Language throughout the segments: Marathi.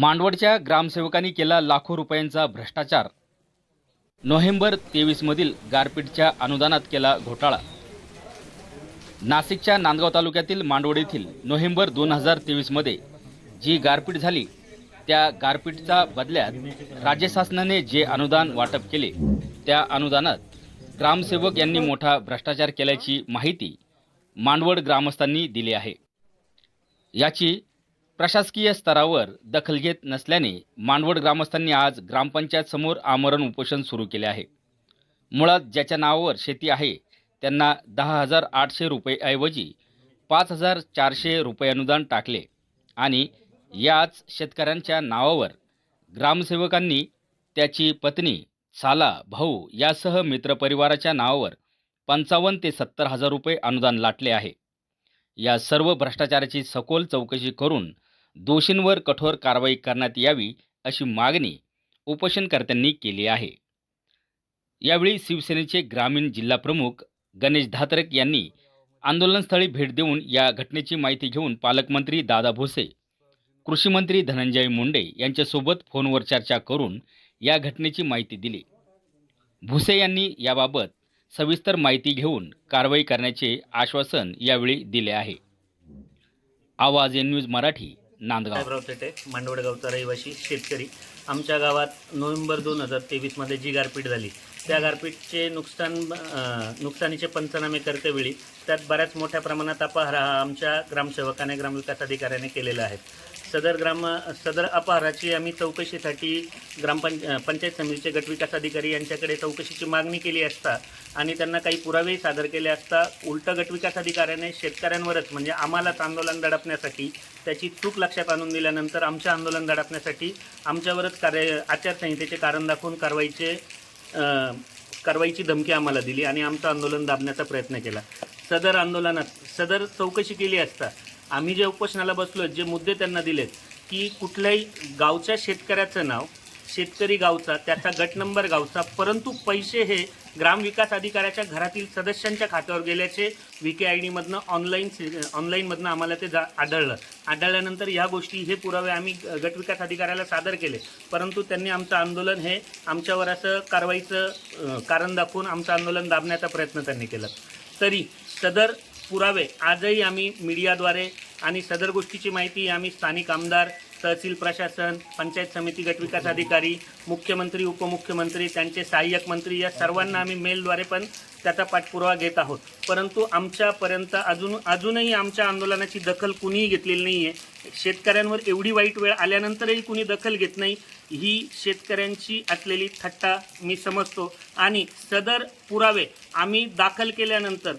मांडवडच्या ग्रामसेवकांनी केला लाखो रुपयांचा भ्रष्टाचार. नोव्हेंबर तेवीसमधील गारपीटच्या अनुदानात केला घोटाळा. नाशिकच्या नांदगाव तालुक्यातील मांडवड येथील नोव्हेंबर दोन हजार तेवीसमध्ये जी गारपीट झाली त्या गारपीटच्या बदल्यात राज्य शासनाने जे अनुदान वाटप केले त्या अनुदानात ग्रामसेवक यांनी मोठा भ्रष्टाचार केल्याची माहिती मांडवड ग्रामस्थांनी दिली आहे. याची प्रशासकीय स्तरावर दखल घेत नसल्याने मांडवड ग्रामस्थांनी आज ग्रामपंचायत समोर आमरण उपोषण सुरू केले आहे. मुळात ज्याच्या नावावर शेती आहे त्यांना दहा हजार आठशे रुपयेऐवजी पाच हजार चारशे रुपये अनुदान टाकले आणि याच शेतकऱ्यांच्या नावावर ग्रामसेवकांनी त्याची पत्नी साला भाऊ यासह मित्रपरिवाराच्या नावावर पंचावन्न ते सत्तर हजार रुपये अनुदान लाटले आहे. या सर्व भ्रष्टाचाराची सखोल चौकशी करून दोषींवर कठोर कारवाई करण्यात यावी अशी मागणी उपोषणकर्त्यांनी केली आहे. यावेळी शिवसेनेचे ग्रामीण जिल्हाप्रमुख गणेश धात्रक यांनी आंदोलनस्थळी भेट देऊन या घटनेची माहिती घेऊन पालकमंत्री दादा भुसे कृषीमंत्री धनंजय मुंडे यांच्यासोबत फोनवर चर्चा करून या घटनेची माहिती दिली. भुसे यांनी याबाबत सविस्तर माहिती घेऊन कारवाई करण्याचे आश्वासन यावेळी दिले आहे. आवाज एन न्यूज मराठी नांदगाव. साहेबराव पेठे मांडवड गावचा रहिवासी शेतकरी. आमच्या गावात नोव्हेंबर दोन हजार तेवीसमध्ये जी गारपीट झाली त्या गारपीटचे नुकसान नुकसानीचे पंचनामे करतेवेळी त्यात बऱ्याच मोठ्या प्रमाणात अपहार हा आमच्या ग्रामसेवकाने ग्रामविकास अधिकाऱ्याने केलेला आहे. सदर ग्राम सदर अपहाराची आम्ही चौकशीसाठी ग्रामपंच पंचायत समितीचे गटविकास अधिकारी यांच्याकडे चौकशीची मागणी केली असता आणि त्यांना काही पुरावेही सादर केले असता उलट गटविकास अधिकाऱ्याने शेतकऱ्यांवरच म्हणजे आम्हालाच आंदोलन दडपण्यासाठी त्याची चूक लक्षात आणून दिल्यानंतर आमचं आंदोलन दडपण्यासाठी आमच्यावरच कार्य आचारसंहितेचे कारण दाखवून कारवाईचे कारवाईची धमकी आम्हाला दिली आणि आमचं आंदोलन दाबण्याचा प्रयत्न केला. सदर आंदोलनात सदर चौकशी केली असता आम्ही जे उपोषणाला बसलो जे मुद्दे त्यांना दिलेत की कुठल्याही गावच्या शेतकऱ्याचं नाव शेतकरी गावचा त्याचा गट नंबर गावचा परंतु पैसे हे ग्रामविकास अधिकाऱ्याच्या घरातील सदस्यांच्या खात्यावर गेल्याचे व्ही के आय डीमधनं ऑनलाईन ऑनलाईनमधनं आम्हाला ते जा आढळलं. आढळल्यानंतर ह्या गोष्टी हे पुरावे आम्ही गटविकास अधिकाऱ्याला सादर केले. परंतु त्यांनी आमचं आंदोलन हे आमच्यावर असं कारवाईचं कारण दाखवून आमचं आंदोलन दाबण्याचा प्रयत्न त्यांनी केला. तरी सदर पुरावे आजही आम्ही मीडियाद्वारे आणि सदर गोष्टीची माहिती आम्ही स्थानिक आमदार तहसील प्रशासन पंचायत समिती गटविकास अधिकारी मुख्यमंत्री उपमुख्यमंत्री त्यांचे सहाय्यक मंत्री या सर्वांना आम्ही मेलद्वारे पण त्याचा पाठपुरावा घेत आहोत. परंतु आमच्यापर्यंत अजून अजूनही आमच्या आंदोलनाची दखल कुणीही घेतलेली नाही आहे शेतकऱ्यांवर एवढी वाईट वेळ आल्यानंतरही कुणी दखल घेत नाही ही शेतकऱ्यांची असलेली थट्टा मी समजतो. आणि सदर पुरावे आम्ही दाखल केल्यानंतर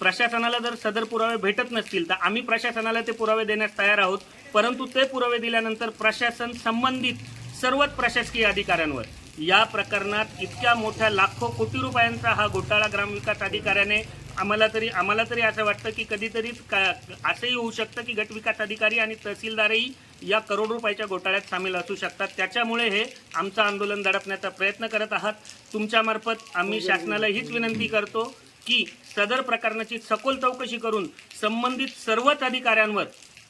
प्रशासनाला जर सदर पुरावे भेटत नसतील तर आम्ही प्रशासनाला ते पुरावे देण्यास तयार आहोत. परंतु ते पुरावे दिल्यानंतर प्रशासन संबंधित सर्वच प्रशासकीय अधिकाऱ्यांवर या प्रकरणात इतक्या मोठ्या लाखो कोटी रुपयांचा हा घोटाळा ग्रामविकास अधिकाऱ्याने आम्हाला तरी आम्हाला तरी असं वाटतं की कधीतरी का असंही होऊ शकतं की गटविकास अधिकारी आणि तहसीलदारही या करोड रुपयाच्या घोटाळ्यात सामील असू शकतात. त्याच्यामुळे हे आमचं आंदोलन दडपण्याचा प्रयत्न करत आहात. तुमच्यामार्फत आम्ही शासनाला हीच विनंती करतो की सदर प्रकरणाची सखोल चौकशी करून संबंधित सर्वच अधिकाऱ्यांवर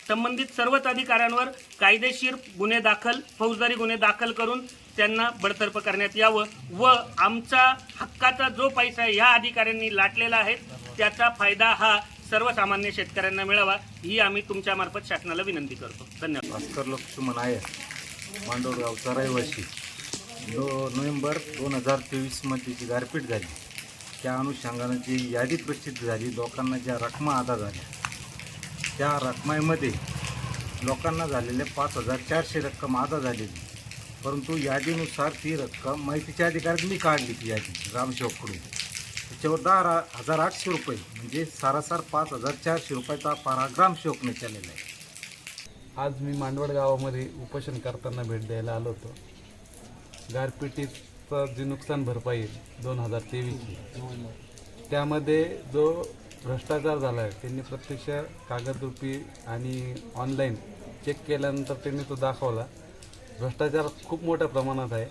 संबंधित सर्वच अधिकाऱ्यांवर कायदेशीर गुन्हे दाखल फौजदारी गुन्हे दाखल करून त्यांना बडतर्फ करण्यात यावं व आमचा हक्काचा जो पैसा ह्या अधिकाऱ्यांनी लाटलेला आहे त्याचा फायदा हा सर्वसामान्य शेतकऱ्यांना मिळावा ही आम्ही तुमच्यामार्फत शासनाला विनंती करतो. धन्यवाद. भास्कर लक्ष्मण आहे मांडोरगावचा रहिवासी. दो नोव्हेंबर दोन हजार तेवीसमध्ये जी गारपीट झाली. त्या अनुषंगानं जी यादी प्रसिद्ध झाली लोकांना ज्या रकमा अदा झाल्या त्या रकमेमध्ये लोकांना झालेले पाच हजार चारशे रक्कम अदा झालेली. परंतु यादीनुसार ती रक्कम माहितीच्या अधिकारात मी काढली ती यादी रामशेवकडून त्याच्यावर दहा रा- हजार आठशे रुपये म्हणजे सारासार पाच हजार चारशे रुपयाचा पारा ग्रामसेवकने केलेला आहे. आज मी मांडवड गावामध्ये उपोषण करताना भेट द्यायला आलो होतो. गारपिटीचं जे नुकसान भरपाई दोन हजार तेवीसची. त्यामध्ये जो भ्रष्टाचार झाला आहे त्यांनी प्रत्यक्ष कागदरूपी आणि ऑनलाईन चेक केल्यानंतर त्यांनी तो दाखवला. भ्रष्टाचार खूप मोठ्या प्रमाणात आहे.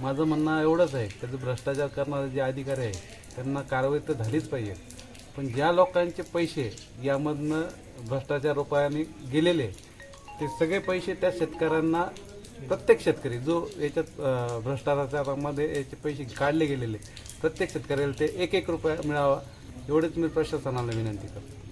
माझं म्हणणं एवढंच आहे की जो भ्रष्टाचार करणारे जे अधिकारी आहे त्यांना कारवाई तर झालीच पाहिजे. पण ज्या लोकांचे पैसे यामधनं भ्रष्टाचार रुपयाने गेलेले ते सगळे पैसे त्या शेतकऱ्यांना प्रत्येक शेतकरी जो याच्यात अं, भ्रष्टाचारामध्ये याचे पैसे काढले गेलेले प्रत्येक शेतकऱ्याला ते एक एक रुपया मिळावा एवढेच मी प्रशासनाला विनंती करतो.